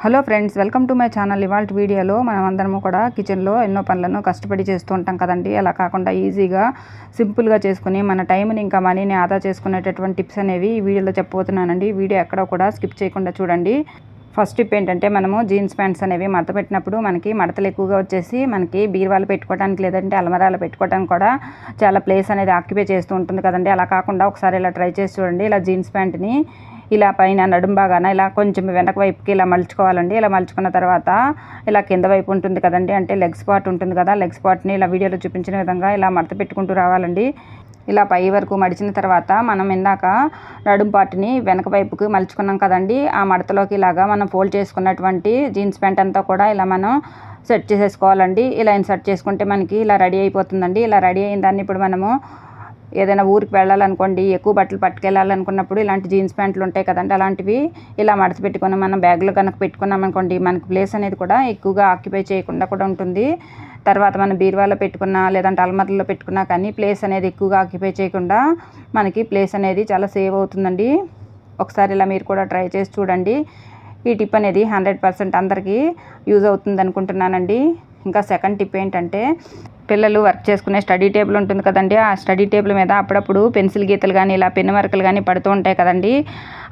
Hello friends welcome to my channel ఇవాళ వీడియోలో మనం అందరము కూడా కిచెన్లో ఎన్నో పనులను కష్టపడి చేస్తూ ఉంటాం కదండి. అలా కాకుండా ఈజీగా సింపుల్గా చేసుకుని మన టైంని ఇంకా మనీని ఆదా చేసుకునేటటువంటి టిప్స్ అనేవి ఈ వీడియోలో చెప్పబోతున్నానండి. వీడియో ఎక్కడ కూడా స్కిప్ చేయకుండా చూడండి. ఫస్ట్ టిప్ ఏంటంటే మనము జీన్స్ ప్యాంట్స్ అనేవి మడత పెట్టినప్పుడు మనకి మడతలు ఎక్కువగా వచ్చేసి మనకి బీరువాలు పెట్టుకోవడానికి లేదంటే అలమరాలు పెట్టుకోవడానికి కూడా చాలా ప్లేస్ అనేది ఆక్యుపై చేస్తూ ఉంటుంది కదండి. అలా కాకుండా ఒకసారి ఇలా ట్రై చేసి చూడండి. ఇలా జీన్స్ ప్యాంట్ని ఇలా పైన నడుం బాగాన ఇలా కొంచెం వెనక వైపుకి ఇలా మలుచుకోవాలండి. ఇలా మలుచుకున్న తర్వాత ఇలా కింద వైపు ఉంటుంది కదండి. అంటే లెగ్ స్పాట్ ఉంటుంది కదా. లెగ్ స్పాట్ని ఇలా వీడియోలో చూపించిన విధంగా ఇలా మడత పెట్టుకుంటూ రావాలండి. ఇలా పై వరకు మడిచిన తర్వాత మనం ఇందాక నడుం పాటిని వెనక వైపుకి మలుచుకున్నాం కదండి. ఆ మడతలోకి ఇలాగా మనం ఫోల్డ్ చేసుకున్నటువంటి జీన్స్ ప్యాంట్ అంతా కూడా ఇలా మనం సెట్ చేసేసుకోవాలండి. ఇలా ఇన్సర్ట్ చేసుకుంటే మనకి ఇలా రెడీ అయిపోతుందండి. ఇలా రెడీ అయిన దాన్ని ఇప్పుడు మనము ఏదైనా ఊరికి వెళ్ళాలనుకోండి ఎక్కువ బట్టలు పట్టుకెళ్ళాలనుకున్నప్పుడు ఇలాంటి జీన్స్ ప్యాంట్లు ఉంటాయి కదండి అలాంటివి ఇలా మడత పెట్టుకొని మనం బ్యాగ్లో కనుక పెట్టుకున్నాం అనుకోండి మనకి ప్లేస్ అనేది కూడా ఎక్కువగా ఆక్యుపై చేయకుండా కూడా ఉంటుంది. తర్వాత మనం బీరువాలో పెట్టుకున్నా లేదంటే అల్మర్లో పెట్టుకున్నా కానీ ప్లేస్ అనేది ఎక్కువగా ఆక్యుపై చేయకుండా మనకి ప్లేస్ అనేది చాలా సేవ్ అవుతుందండి. ఒకసారి ఇలా మీరు కూడా ట్రై చేసి చూడండి. ఈ టిప్ అనేది హండ్రెడ్ పర్సెంట్ అందరికీ యూజ్ అవుతుంది అనుకుంటున్నానండి ఇంకా సెకండ్ టిప్ ఏంటంటే పిల్లలు వర్క్ చేసుకునే స్టడీ టేబుల్ ఉంటుంది కదండి. ఆ స్టడీ టేబుల్ మీద అప్పుడప్పుడు పెన్సిల్ గీతలు కానీ ఇలా పెన్ వర్కులు కానీ పడుతూ ఉంటాయి కదండి.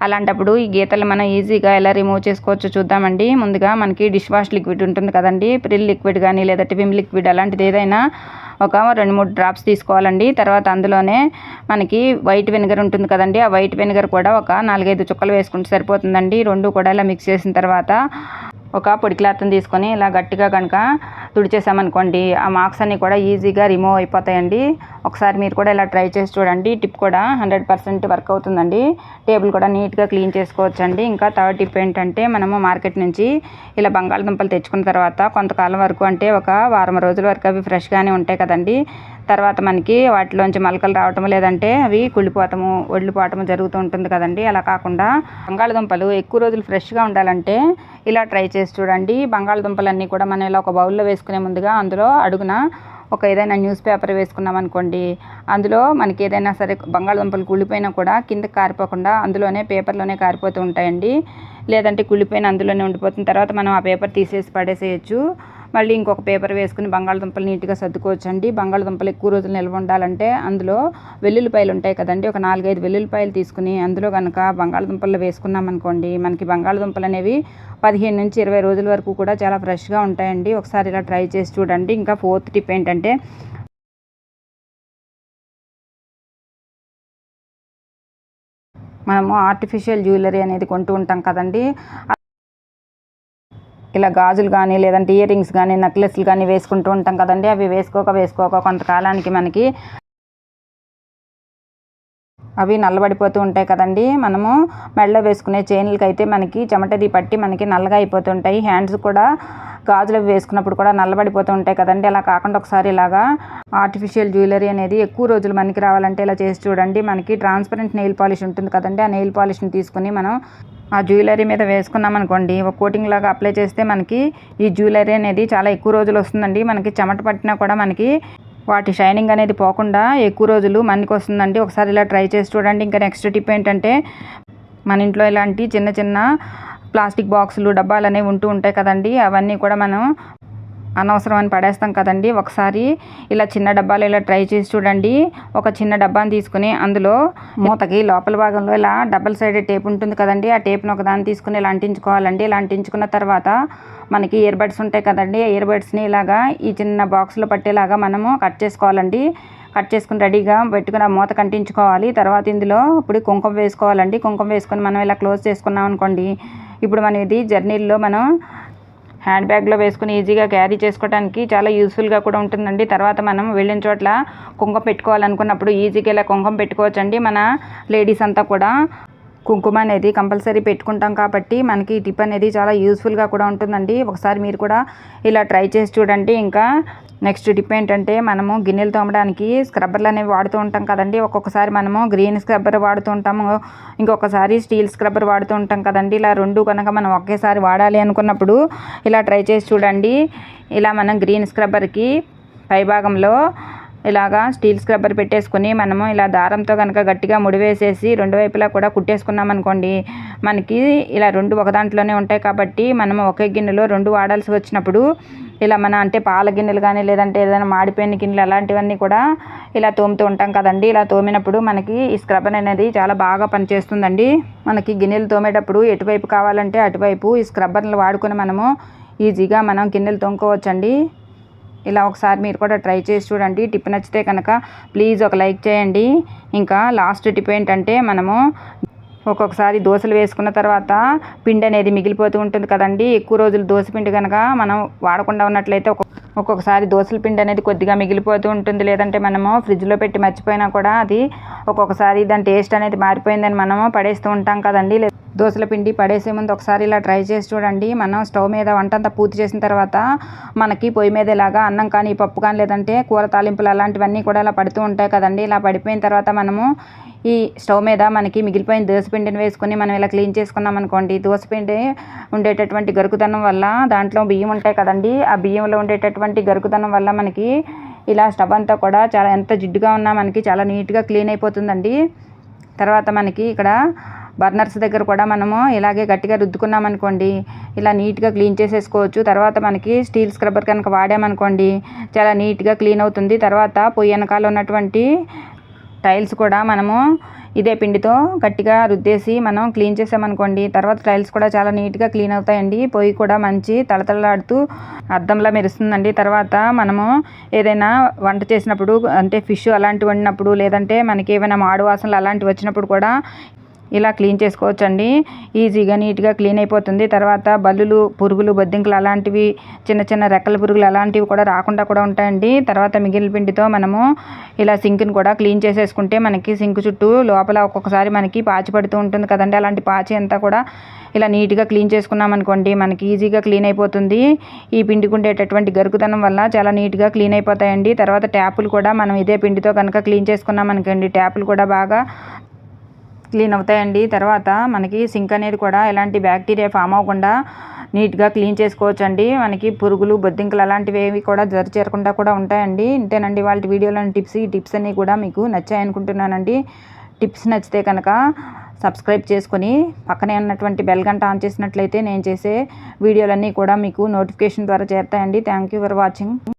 అలాంటప్పుడు ఈ గీతలు మనం ఈజీగా ఎలా రిమూవ్ చేసుకోవచ్చో చూద్దామండి. ముందుగా మనకి డిష్ వాష్ లిక్విడ్ ఉంటుంది కదండి. ప్రిల్ లిక్విడ్ కానీ లేదంటే విమ్ లిక్విడ్ అలాంటిది ఏదైనా ఒక రెండు మూడు డ్రాప్స్ తీసుకోవాలండి. తర్వాత అందులోనే మనకి వైట్ వెనిగర్ ఉంటుంది కదండి. ఆ వైట్ వెనిగర్ కూడా ఒక నాలుగైదు చుక్కలు వేసుకుంటే సరిపోతుందండి. రెండు కూడా ఇలా మిక్స్ చేసిన తర్వాత ఒక పొడి క్లాత్ని తీసుకొని ఇలా గట్టిగా కనుక తుడిచేసామనుకోండి ఆ మార్క్స్ అన్నీ కూడా ఈజీగా రిమూవ్ అయిపోతాయండి. ఒకసారి మీరు కూడా ఇలా ట్రై చేసి చూడండి. టిప్ కూడా హండ్రెడ్ పర్సెంట్ వర్క్ అవుతుందండి. టేబుల్ కూడా నీట్గా క్లీన్ చేసుకోవచ్చండి. ఇంకా థర్డ్ టిప్ ఏంటంటే మనము మార్కెట్ నుంచి ఇలా బంగాళదుంపలు తెచ్చుకున్న తర్వాత కొంతకాలం వరకు అంటే ఒక వారం రోజుల వరకు అవి ఫ్రెష్గానే ఉంటాయి కదండి. తర్వాత మనకి వాటిలోంచి మొలకలు రావటం లేదంటే అవి కుళ్ళిపోవటము ఒడిలిపోవటము జరుగుతూ ఉంటుంది కదండి. అలా కాకుండా బంగాళదుంపలు ఎక్కువ రోజులు ఫ్రెష్గా ఉండాలంటే ఇలా ట్రై చేసి చూడండి. బంగాళదుంపలన్నీ కూడా మనం ఇలా ఒక బౌల్లో వేసుకునే ముందుగా అందులో అడుగున ఒక ఏదైనా న్యూస్ పేపర్ వేసుకున్నాం అనుకోండి. అందులో మనకి ఏదైనా సరే బంగాళదుంపలు కుళ్ళిపోయినా కూడా కింద కారిపోకుండా అందులోనే పేపర్లోనే కారిపోతూ ఉంటాయండి. లేదంటే కుళ్ళిపోయిన అందులోనే ఉండిపోతున్న తర్వాత మనం ఆ పేపర్ తీసేసి పడేసేయచ్చు. మళ్ళీ ఇంకొక పేపర్ వేసుకుని బంగాళదుంపలు నీట్గా సర్దుకోవచ్చు అండి బంగాళదుంపలు ఎక్కువ రోజులు నిల్వ ఉండాలంటే అందులో వెల్లుల్లిపాయలు ఉంటాయి కదండి. ఒక నాలుగైదు వెల్లుల్లిపాయలు తీసుకుని అందులో కనుక బంగాళదుంపలు వేసుకున్నాం అనుకోండి మనకి బంగాళదుంపలు అనేవి పదిహేను నుంచి ఇరవై రోజుల వరకు కూడా చాలా ఫ్రెష్గా ఉంటాయండి. ఒకసారి ఇలా ట్రై చేసి చూడండి. ఇంకా ఫోర్త్ టిప్ ఏంటంటే మనము ఆర్టిఫిషియల్ జ్యువెలరీ అనేది కొంటూ ఉంటాం కదండి. ఇలా గాజులు కానీ లేదంటే ఇయర్ రింగ్స్ కానీ నెక్లెస్లు కానీ వేసుకుంటూ ఉంటాం కదండి. అవి వేసుకోక వేసుకోక కొంతకాలానికి మనకి అవి నల్లబడిపోతూ ఉంటాయి కదండి. మనము మెడలో వేసుకునే చైన్లకి అయితే మనకి చెమటది పట్టి మనకి నల్లగా అయిపోతుంటాయి హ్యాండ్స్ కూడా గాజులు వేసుకున్నప్పుడు కూడా నల్లబడిపోతూ ఉంటాయి కదండి. అలా కాకుండా ఒకసారి ఇలాగా ఆర్టిఫిషియల్ జ్యువెలరీ అనేది ఎక్కువ రోజులు మనకి రావాలంటే ఇలా చేసి చూడండి. మనకి ట్రాన్స్పరెంట్ నెయిల్ పాలిష్ ఉంటుంది కదండి. ఆ నెయిల్ పాలిష్ని తీసుకుని మనం ఆ జ్యువెలరీ మీద వేసుకున్నాం అనుకోండి. ఒక కోటింగ్ లాగా అప్లై చేస్తే మనకి ఈ జ్యువెలరీ అనేది చాలా ఎక్కువ రోజులు వస్తుందండి. మనకి చెమట పట్టినా కూడా మనకి వాటి షైనింగ్ అనేది పోకుండా ఎక్కువ రోజులు మనకి వస్తుందండి. ఒకసారి ఇలా ట్రై చేసి చూడండి. ఇంకా నెక్స్ట్ టిప్ ఏంటంటే మన ఇంట్లో ఇలాంటి చిన్న చిన్న ప్లాస్టిక్ బాక్సులు డబ్బాలు అనేవి ఉంటూ ఉంటాయి కదండి. అవన్నీ కూడా మనం అనవసరం అని పడేస్తాం కదండి. ఒకసారి ఇలా చిన్న డబ్బాలు ఇలా ట్రై చేసి చూడండి. ఒక చిన్న డబ్బాని తీసుకుని అందులో మూతకి లోపల భాగంలో ఇలా డబల్ సైడ్ టేప్ ఉంటుంది కదండి. ఆ టేప్ను ఒకదాన్ని తీసుకుని ఇలా అంటించుకోవాలండి. ఇలా అంటించుకున్న తర్వాత మనకి ఇయర్ బడ్స్ ఉంటాయి కదండి. ఇయర్ బడ్స్ని ఇలాగా ఈ చిన్న బాక్స్లో పట్టేలాగా మనము కట్ చేసుకోవాలండి. కట్ చేసుకుని రెడీగా పెట్టుకుని ఆ మూత కంటించుకోవాలి. తర్వాత ఇందులో ఇప్పుడు కుంకుమ వేసుకోవాలండి. కుంకుమ వేసుకొని మనం ఇలా క్లోజ్ చేసుకున్నాం అనుకోండి ఇప్పుడు మనం ఇది జర్నీల్లో మనం హ్యాండ్ బ్యాగ్లో వేసుకుని ఈజీగా క్యారీ చేసుకోవడానికి చాలా యూస్ఫుల్గా కూడా ఉంటుందండి. తర్వాత మనం వెళ్ళిన చోట్ల కుంకుమ పెట్టుకోవాలనుకున్నప్పుడు ఈజీగా ఇలా కుంకుమ పెట్టుకోవచ్చండి మన లేడీస్ అంతా కూడా. కుంకుమ అనేది కంపల్సరీ పెట్టుకుంటాం కాబట్టి మనకి టిప్ అనేది చాలా యూస్ఫుల్గా కూడా ఉంటుందండి. ఒకసారి మీరు కూడా ఇలా ట్రై చేసి చూడండి. ఇంకా నెక్స్ట్ టిప్ ఏంటంటే మనము గిన్నెలు తోమడానికి స్క్రబ్బర్లు అనేవి వాడుతూ ఉంటాం కదండి. ఒక్కొక్కసారి మనము గ్రీన్ స్క్రబ్బర్ వాడుతూ ఉంటాము. ఇంకొకసారి స్టీల్ స్క్రబ్బర్ వాడుతూ ఉంటాం కదండి. ఇలా రెండు కనుక మనం ఒకేసారి వాడాలి అనుకున్నప్పుడు ఇలా ట్రై చేసి చూడండి. ఇలా మనం గ్రీన్ స్క్రబ్బర్కి పైభాగంలో ఇలాగా స్టీల్ స్క్రబ్బర్ పెట్టేసుకుని మనము ఇలా దారంతో కనుక గట్టిగా ముడివేసేసి రెండు వైపులా కూడా కుట్టేసుకున్నాం అనుకోండి మనకి ఇలా రెండు ఒక దాంట్లోనే ఉంటాయి కాబట్టి మనము ఒకే గిన్నెలో రెండు వాడాల్సి వచ్చినప్పుడు ఇలా మన అంటే పాల గిన్నెలు కానీ లేదంటే ఏదైనా మాడిపోయిన గిన్నెలు అలాంటివన్నీ కూడా ఇలా తోముతూ ఉంటాం కదండి. ఇలా తోమినప్పుడు మనకి ఈ స్క్రబ్బర్ అనేది చాలా బాగా పనిచేస్తుందండి. మనకి గిన్నెలు తోమేటప్పుడు ఎటువైపు కావాలంటే అటువైపు ఈ స్క్రబ్బర్లు వాడుకొని మనము ఈజీగా మనం గిన్నెలు తోముకోవచ్చండి. ఇలా ఒకసారి మీరు కూడా ట్రై చేసి చూడండి. టిప్ నచ్చితే కనుక ప్లీజ్ ఒక లైక్ చేయండి. ఇంకా లాస్ట్ టిప్ ఏంటంటే మనము ఒక్కొక్కసారి దోశలు వేసుకున్న తర్వాత పిండి అనేది మిగిలిపోతూ ఉంటుంది కదండి. ఎక్కువ రోజులు దోశ పిండి కనుక మనం వాడకుండా ఉన్నట్లయితే ఒక్కొక్కసారి దోశల పిండి అనేది కొద్దిగా మిగిలిపోతూ ఉంటుంది. లేదంటే మనము ఫ్రిడ్జ్లో పెట్టి మర్చిపోయినా కూడా అది ఒక్కొక్కసారి దాని టేస్ట్ అనేది మారిపోయిందని మనము పడేస్తూ ఉంటాం కదండి. దోశల పిండి పడేసే ముందు ఒకసారి ఇలా ట్రై చేసి చూడండి. మనం స్టవ్ మీద వంట అంతా పూర్తి చేసిన తర్వాత మనకి పొయ్యి మీద ఇలాగా అన్నం కానీ పప్పు కానీ లేదంటే కూర తాలింపులు అలాంటివన్నీ కూడా ఇలా పడుతూ ఉంటాయి కదండి. ఇలా పడిపోయిన తర్వాత మనము ఈ స్టవ్ మీద మనకి మిగిలిపోయిన దోసపిండిని వేసుకొని మనం ఇలా క్లీన్ చేసుకున్నాం అనుకోండి. దోసపిండి ఉండేటటువంటి గరుకుదనం వల్ల దాంట్లో బియ్యం ఉంటాయి కదండి. ఆ బియ్యంలో ఉండేటటువంటి గరుకుదనం వల్ల మనకి ఇలా స్టవ్ అంతా కూడా చాలా ఎంత జిడ్డుగా ఉన్నా మనకి చాలా నీట్గా క్లీన్ అయిపోతుందండి. తర్వాత మనకి ఇక్కడ బర్నర్స్ దగ్గర కూడా మనము ఇలాగే గట్టిగా రుద్దుకున్నాం అనుకోండి ఇలా నీట్గా క్లీన్ చేసేసుకోవచ్చు. తర్వాత మనకి స్టీల్ స్క్రబ్బర్ కనుక వాడామనుకోండి చాలా నీట్గా క్లీన్ అవుతుంది. తర్వాత పొయ్యి వెనకాల ఉన్నటువంటి టైల్స్ కూడా మనము ఇదే పిండితో గట్టిగా రుద్దేసి మనం క్లీన్ చేసామనుకోండి తర్వాత టైల్స్ కూడా చాలా నీట్గా క్లీన్ అవుతాయండి. పొయ్యి కూడా మంచి తళతళలాడుతూ అద్దంలా మెరుస్తుందండి. తర్వాత మనము ఏదైనా వంట చేసినప్పుడు అంటే ఫిష్ అలాంటివి వండినప్పుడు లేదంటే మనకి ఏమైనా మాడు వాసనలు అలాంటివి వచ్చినప్పుడు కూడా ఇలా క్లీన్ చేసుకోవచ్చండి. ఈజీగా నీట్గా క్లీన్ అయిపోతుంది. తర్వాత బల్లులు పురుగులు బొద్దింకలు అలాంటివి చిన్న చిన్న రెక్కల పురుగులు అలాంటివి కూడా రాకుండా కూడా ఉంటాయండి. తర్వాత మిగిలిన పిండితో మనము ఇలా సింక్ని కూడా క్లీన్ చేసేసుకుంటే మనకి సింక్ చుట్టూ లోపల ఒక్కొక్కసారి మనకి పాచి పడుతూ ఉంటుంది కదండి. అలాంటి పాచి అంతా కూడా ఇలా నీట్గా క్లీన్ చేసుకున్నాం అనుకోండి మనకి ఈజీగా క్లీన్ అయిపోతుంది. ఈ పిండికి ఉండేటటువంటి గరుకుతనం వల్ల చాలా నీట్గా క్లీన్ అయిపోతాయండి. తర్వాత ట్యాపులు కూడా మనం ఇదే పిండితో కనుక క్లీన్ చేసుకున్నాం అనుకోండి ట్యాపులు కూడా బాగా క్లీన్ అవుతాయండి. తర్వాత మనకి సింక్ అనేది కూడా ఎలాంటి బ్యాక్టీరియా ఫామ్ అవ్వకుండా నీట్గా క్లీన్ చేసుకోవచ్చండి. మనకి పురుగులు బొద్దింకలు అలాంటివి ఏవి కూడా జరి చేరకుండా కూడా ఉంటాయండి. ఇంతేనండి వాళ్ళ వీడియోలోని టిప్స్. ఈ టిప్స్ అన్నీ కూడా మీకు నచ్చాయనుకుంటున్నానండి. టిప్స్ నచ్చితే కనుక సబ్స్క్రైబ్ చేసుకొని పక్కనే ఉన్నటువంటి బెల్ గంట ఆన్ చేసినట్లయితే నేను చేసే వీడియోలన్నీ కూడా మీకు నోటిఫికేషన్ ద్వారా చేరుతాయండి. Thank you for watching.